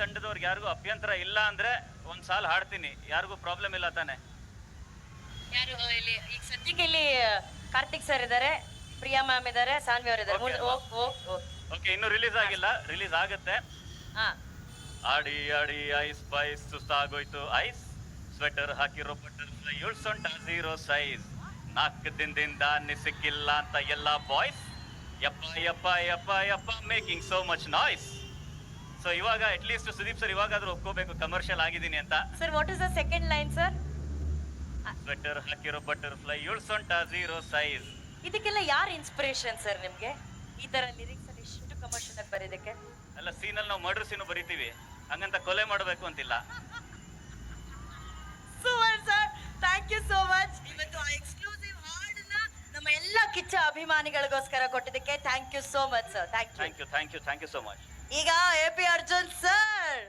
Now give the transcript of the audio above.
ತಂಡದವ್ರಿಗೆ ಯಾರಿಗೂ ಅಭ್ಯಂತರ ಇಲ್ಲ ಅಂದ್ರೆ ಒಂದ್ ಸಾಲ ಹಾಡ್ತೀನಿ. ಯಾರಿಗೂ ಪ್ರಾಬ್ಲಮ್ ಇಲ್ಲ ತಾನೆ. ಯಾರು ಇಲ್ಲಿ ಈಗ ಸದ್ಯಕ್ಕೆ ಇಲ್ಲಿ ಕಾರ್ತಿಕ್ ಸರ್ ಇದ್ದಾರೆ ಪ್ರಿಯಾ ಮ್ಯಾಮ್ ಇದ್ದಾರೆ ಸಾನ್ವಿ ಅವರು ಇದ್ದಾರೆ Okay ಹೋಗ್ ಹೋಗ್ ಓಕೆ ಇನ್ನು ರಿಲೀಸ್ ಆಗಿಲ್ಲ. ರಿಲೀಸ್ ಆಗುತ್ತೆ. ಹಾ. ಆಡಿ ಆಡಿ ಐಸ್ ಬೈಸ್ ಸುಸ್ತಾಗೋಯ್ತು. ಐಸ್ ಸ್ವೆಟರ್ ಹಾಕಿರೋ ಬಟರ್ಫ್ಲೈ ಏಳ್ ಸೊಂಟ ಝೀರೋ ಸೈಜ್ ನಾಲ್ಕು ದಿನದಿಂದ ಸಿಕ್ಕಿಲ್ಲ ಅಂತ ಎಲ್ಲ ಬಾಯ್ಸ್ ಯಪ್ಪ ಯಪ್ಪ ಯಪ್ಪ ಯಪ್ಪ making so much noise so ಇವಾಗ ಅಟ್ ಲೀಸ್ಟ್ ಸುದೀಪ್ ಸರ್ ಇವಾಗಾದ್ರೂ ಒಪ್ಕೋಬೇಕು ಕಮರ್ಷಿಯಲ್ ಆಗಿದ್ದೀನಿ ಅಂತ. Sir what is the second line sir sweater ಹಾಕಿರೋ ಬಟರ್ಫ್ಲೈ ಏಳ್ ಸೊಂಟ ಝೀರೋ ಸೈಜ್ ಇದಕ್ಕೆಲ್ಲ ಯಾರ ಇನ್ಸ್ಪಿರೇಷನ್ ಸರ್ ನಿಮಗೆ? ಈ ತರ ಲಿರಿಕ್ಸ್ ಅಲ್ಲಿ ಇಷ್ಟು ಕಮರ್ಷಿಯಲ್ ಆಗಿ ಬರೀದಕ್ಕೆ? ಸೀನ್ ಸೀನಲ್ಲಿ ನಾವು ಮರ್ಡರ್ ಸೀನು ಬರಿತೀವಿ. ಹಂಗಂತ ಕೊಲೆ ಮಾಡಬೇಕು ಅಂತಿಲ್ಲ. Super sir thank you so much ಇವತ್ತು ಆ ಎಕ್ಸ್ಕ್ಲೂಸಿವ್ ಹಾಡನ್ನ ನಮ್ಮ ಎಲ್ಲ ಕಿಚ್ಚ ಅಭಿಮಾನಿಗಳಿಗೋಸ್ಕರ ಕೊಟ್ಟಿದ್ದಕ್ಕೆ thank you so much sir thank you thank you thank you thank you so much ಈಗ ಎ ಪಿ ಅರ್ಜುನ್ ಸರ್